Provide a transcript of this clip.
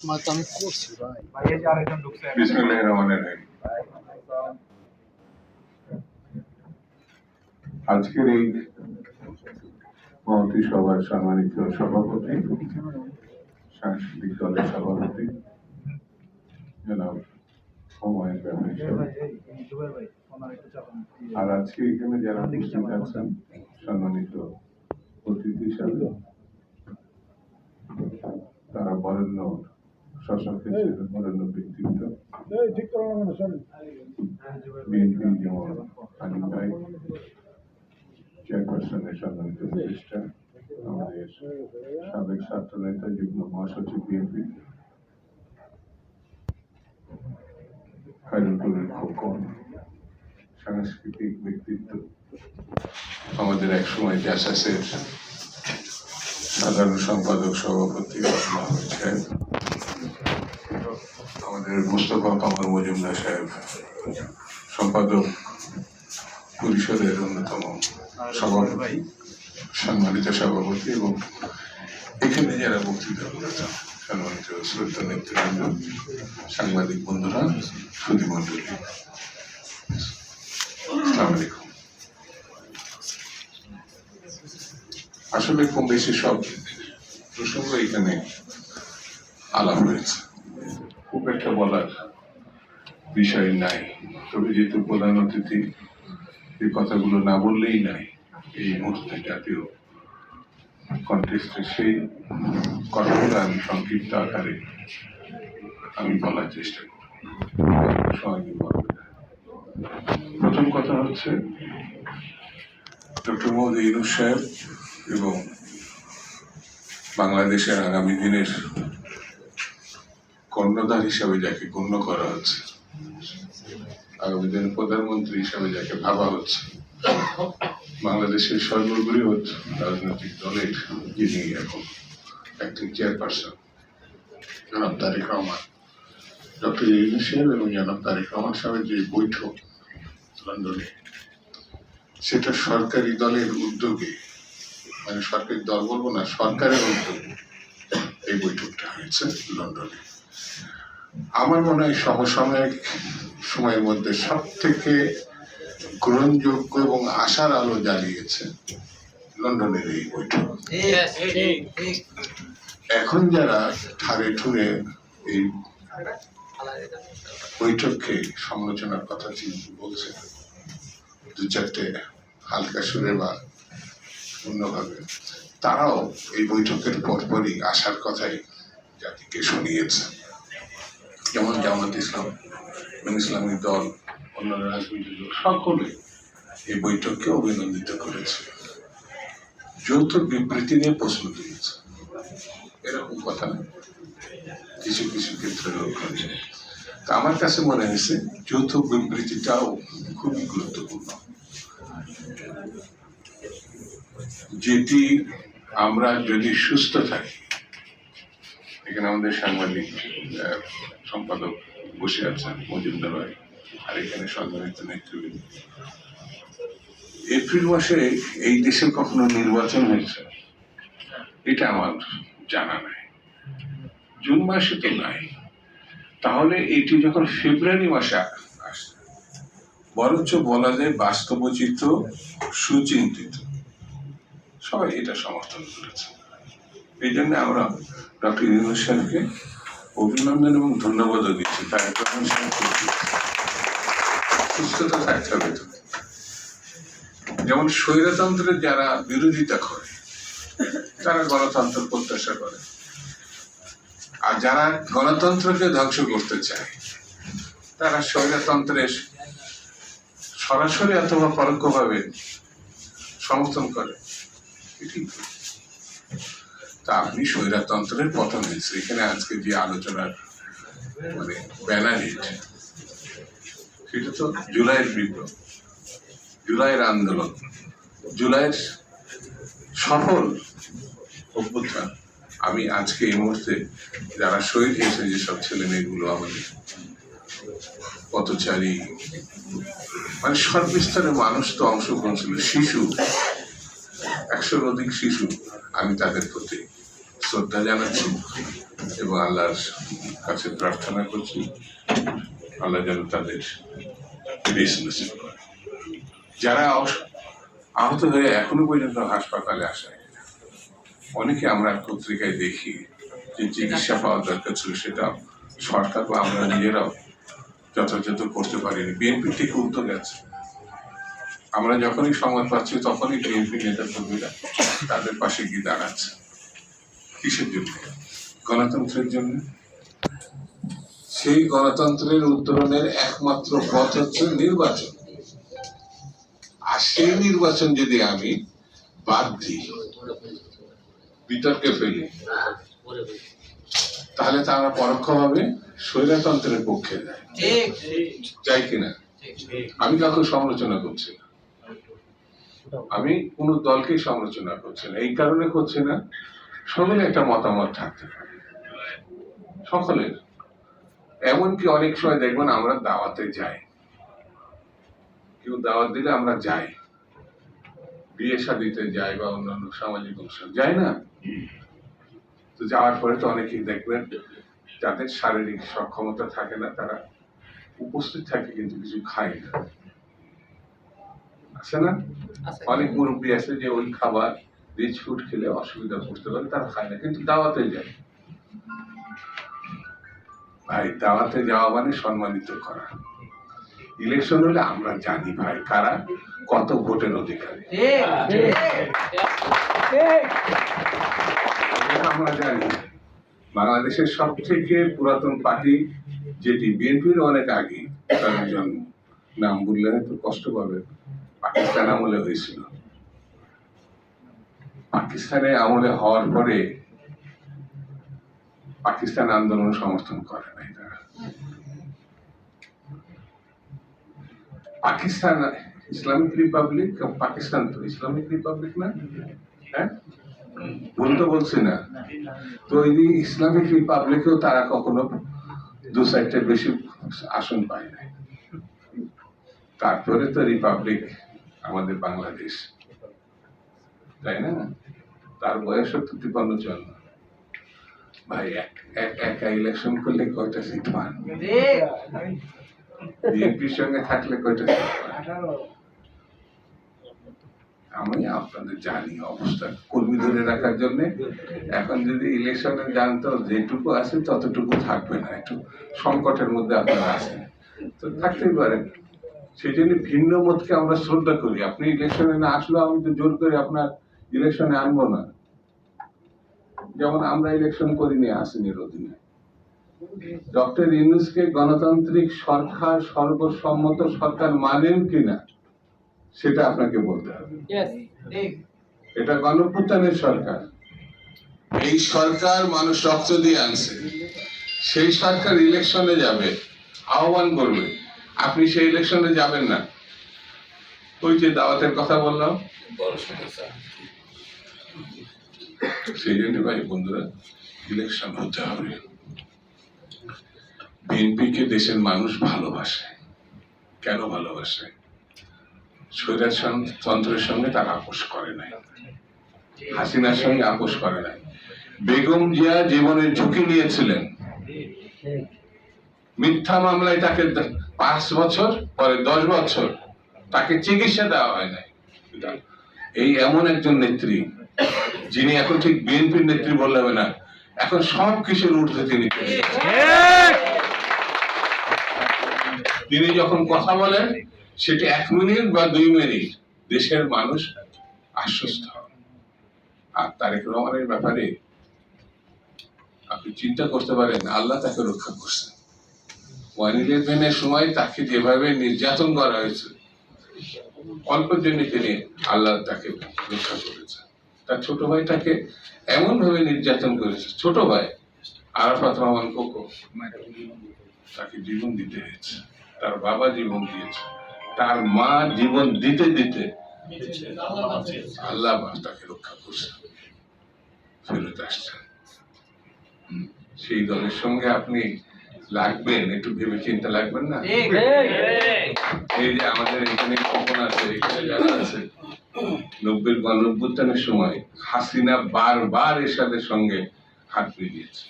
মা তো আমি করছি ভাই ভাই এই যে আরেকজন ঢুকছে বিসমিল্লাহির রহমানির রহিম আজকের এই মহতী সভার সম্মানিত সভাপতি সাংস্কৃতিক দলের সভাপতি জনাব আর আজকে এখানে যারা উপস্থিত আছেন সম্মানিত অতিথি হিসাবে তারা বরেণ্য শাসক ব্যক্তিত্ব বিএনপি যেমন ভাই চেয়ারপারসনের সম্মানিত উপদেষ্টা আমাদের সাবেক ছাত্র নেতা যুগ্ম মহাসচিব বিএনপি খায়রুল কবির খোকন সাংস্কৃতিক ব্যক্তিত্ব আমাদের এক সময় জাসাসের সাধারণ সম্পাদক সভাপতি সাহেব আমাদের মুস্তফা কামাল মজুমদার সাহেব, সম্পাদক পরিষদের অন্যতম সভাপতি, সম্মানিত সভাপতি এবং এখানে যারা বক্তৃতা করেছেন, সম্মানিত শ্রদ্ধা নেতৃবৃন্দ, সাংবাদিক বন্ধুরা, সুধী মন্ডলী আসসালামু আসলে কম বেশি সব প্রসঙ্গ এখানে আলাপ হয়েছে। খুব একটা বলার বিষয় নাই। তবে যেহেতু প্রধান অতিথি, এই কথাগুলো না বললেই নাই। এই মুহূর্তে জাতীয় কন্টেস্টে সেই কথাগুলো আমি সংক্ষিপ্ত আকারে আমি বলার চেষ্টা না। প্রথম কথা হচ্ছে, ডক্টর মোহাম্মদ ইউনুস সাহেব এবং বাংলাদেশের আগামী দিনের কর্ণধার হিসাবে যাকে গণ্য করা হচ্ছে, আগামী দিনে প্রধানমন্ত্রী হিসাবে যাকে ভাবা হচ্ছে, বাংলাদেশের সর্ববৃহৎ রাজনৈতিক দলের যিনি এখন একটি চেয়ারপারসন জনাব তারেক রহমান। ডক্টর ইউনুস সাহেব এবং জনাব তারেক রহমান সাহেবের যে বৈঠক লন্ডনে, সেটা সরকারি দলের উদ্যোগে মানে সরকারি দল বলব না, সরকারের উদ্যোগে এই বৈঠকটা হয়েছে লন্ডনে। আমার মনে হয় সমসাময়িক সময়ের মধ্যে সব থেকে গ্রহণযোগ্য এবং আশার আলো জ্বালিয়েছে লন্ডনের এই বৈঠক। এখন যারা ঠারে ঠুরে এই বৈঠককে সমালোচনার কথা বলছে দু চারটে হালকা সুরে বা অন্যভাবে তারাও এই বৈঠকের পরপরই আসার কথাই জাতিকে শুনিয়েছে। যেমন জামাত ইসলাম? এবং ইসলামী দল, অন্যান্য রাজনৈতিক দল, সকলে এই বৈঠককে অভিনন্দিত করেছে। যৌথ বিবৃতি নিয়ে প্রশ্ন তুলেছে। এরকম কথা না? কিছু কিছু ক্ষেত্রে লক্ষ্য হয়েছে তা আমার কাছে মনে হয়েছে, যৌথ বিবৃতিটাও খুবই গুরুত্বপূর্ণ। যেটি আমরা যদি সুস্থ থাকি এখানে আমাদের সাংবাদিক সম্পাদক বসে আছেন, মজুমদার ভাই, আর এখানে সম্মানিত নেতৃবৃন্দ। এপ্রিল মাসে এই দেশে কখনো নির্বাচন হয়েছে? এটা আমার জানা নাই। জুন মাসে তো নাই। তাহলে এটি যখন ফেব্রুয়ারি মাসে আসছে, বরঞ্চ বলা যায় বাস্তবচিত্র সুচিন্তিত। সবাই এটা সমর্থন করেছে। এই জন্য আমরা ডক্টর ইউনুস সাহেবকে অভিনন্দন এবং ধন্যবাদও দিচ্ছি। তার সুস্থতা থাকতে হবে যেমন স্বৈরতন্ত্রের যারা বিরোধিতা করে, তারা গণতন্ত্র প্রত্যাশা করে। আর যারা গণতন্ত্রকে ধ্বংস করতে চায়, তারা স্বৈরতন্ত্রের সরাসরি অথবা পরোক্ষভাবে সমর্থন করে। এটি। তা আপনি স্বৈরতন্ত্রের পতন হয়েছে এখানে আজকে যে আলোচনার মানে ব্যানারিট সেটা তো জুলাইয়ের বিপ্লব, জুলাইয়ের আন্দোলন, জুলাইয়ের সফল অভ্যুত্থান। আমি আজকে এই মুহূর্তে যারা শহীদ হয়েছে, যেসব ছেলে মেয়েগুলো আমাদের পথচারী মানে সর্বস্তরের মানুষ তো অংশগ্রহণ ছিল, শিশু একশোর অধিক শিশু আমি তাদের প্রতি শ্রদ্ধা জানাচ্ছি এবং আল্লাহর কাছে প্রার্থনা করছি। আল্লাহ যেন তাদের যারা আহত হয়ে এখনও পর্যন্ত হাসপাতালে আসে অনেকে আমরা পত্রিকায় দেখি যে চিকিৎসা পাওয়ার দরকার ছিল, সেটা সরকার বা আমরা নিজেরাও যথাযথ করতে পারিনি। বিএনপি থেকে উদ্যোগ আছে আমরা যখনই সংবাদ পাচ্ছি তখনই বিএনপি নেতা কর্মীরা তাদের পাশে গিয়ে দাঁড়াচ্ছে। কিসের জন্য? গণতন্ত্রের জন্য? সেই গণতন্ত্রের উত্তরণের একমাত্র পথ হচ্ছে নির্বাচন। আর সেই নির্বাচন যদি আমি বাদ দিই বিতর্কে ফেলি তাহলে তারা পরোক্ষভাবে স্বৈরতন্ত্রের পক্ষে যায় চাই কিনা? আমি কাউকে সমালোচনা করছি না। আমি কোন দলকে সমালোচনা করছি না। এই কারণে করছি না। সকলে একটা মতামত থাকতে পারে। সকলের। এমনকি অনেক সময় দেখবেন আমরা দাওয়াতে যাই। কেউ দাওয়াত দিলে আমরা যাই। বিয়ে শাদিতে যাই বা অন্যান্য সামাজিক অনুষ্ঠান। যাই না? তো যাওয়ার পরে তো অনেকেই দেখবেন যাদের শারীরিক সক্ষমতা থাকে না, তারা উপস্থিত থাকে কিন্তু কিছু খায় না। আছে না? অনেক মুরব্বী আছে যে ওই খাবার রিচ ফুড খেলে অসুবিধা করতে পারে তারা খায় না কিন্তু দাওয়াতে যায়। ভাই দাওয়াতে যাওয়া মানে সম্মানিত করা। ইলেকশন হলে আমরা জানি ভাই কারা কত ভোটের অধিকারী। আমরা জানি। বাংলাদেশের সব থেকে পুরাতন পার্টি যেটি বিএনপির অনেক আগে তার জন্ম। নাম বললে হয়তো কষ্ট পাবে। পাকিস্তান আমলে হয়েছিল। পাকিস্তানে আমলে হওয়ার পরে পাকিস্তান আন্দোলন সমর্থন করে নাই তারা। পাকিস্তান, ইসলামিক রিপাবলিক, পাকিস্তান তো ইসলামিক রিপাবলিক না? হ্যাঁ? ভুল তো বলছি না। তো এই ইসলামিক রিপাবলিকেও তারা কখনো দু সাইডটা বেশি আসন পায় নাই। তারপরে তো রিপাবলিক আমাদের বাংলাদেশ। তাই না? তার বয়স হতো তিপান্ন চুয়ান্ন ভাই, এক- ইলেকশন করলে কয়টা সিট পান? বিএনপির সঙ্গে থাকলে কয়টা আমি আপনাদের জানি অবস্থা। কর্মী ধরে রাখার জন্য এখন যদি ইলেকশনে জানতো যেটুকু আছে ততটুকু থাকবে না। একটু সংকটের মধ্যে আপনারা আছেন। তো থাকতেই পারেন। সেই জন্য ভিন্ন মতকে আমরা শ্রদ্ধা করি। আপনি ইলেকশনে না আসলেও আমি তো জোর করে আপনার ইলেকশনে আনব না। যেমন আমরা ইলেকশন করিনি আসিনের অধীনে ডক্টর ইউনুসকে গণতান্ত্রিক সরকার সর্বসম্মত সরকার মানেন কিনা সেটা আপনাকে বলতে হবে। এটা গণপ্রত্যানের সরকার। এই সরকার মানুষ রক্ত দিয়ে আনছে। সেই সরকার ইলেকশনে যাবে আহ্বান করবে। আপনি সেই ইলেকশনে যাবেন না। ওই যে দাওয়াতের কথা বললাম সেই জন্য ভাই বন্ধুরা ইলেকশন হতে হবে। বিএনপিকে দেশের মানুষ ভালোবাসে। কেন ভালোবাসে? স্বৈরাজ তন্ত্রের সঙ্গে তারা আপোষ করে নাই। হাসিনার সঙ্গে আপোষ করে নাই। বেগম জিয়া জীবনের ঝুঁকি নিয়েছিলেন। মিথ্যা মামলায় তাকে পাঁচ বছর পরে দশ বছর তাকে চিকিৎসা দেওয়া হয় নাই। এই এমন একজন নেত্রী যিনি এখন ঠিক বিএনপির নেত্রী বললে হবে না এখন সব কিছুর ঊর্ধ্বে তিনি তিনি যখন কথা বলেন সেটি এক মিনিট বা দুই মিনিট দেশের মানুষ আশ্বস্ত হন। আর তারেক রহমানের ব্যাপারে আপনি চিন্তা করতে পারেন আল্লাহ তাকে রক্ষা করছেন। ওয়ান ইলেভেনের সময় তাকে যেভাবে নির্যাতন করা হয়েছে অল্পের জন্য তিনি আল্লাহ তাকে রক্ষা করেছেন। তার ছোট ভাই তাকে এমন ভাবে নির্যাতন করেছে, ছোট ভাই, আরাফাত রহমান কোকো তাকে জীবন দিতে হয়েছে, তার বাবা জীবন দিয়েছে, তার মা জীবন দিতে দিতে আল্লাহ তাকে রক্ষা করছে ফেরত আসছেন। সেই দলের সঙ্গে আপনি লাগবেন? একটু ভেবে চিন্তা লাগবেন না? এই যে আমাদের এখানে কখন আছে? এখানে যারা আছে? নব্বের গণঅভ্যুত্থানের সময় হাসিনা বারবার এরশাদের সঙ্গে হাত মিলিয়েছে।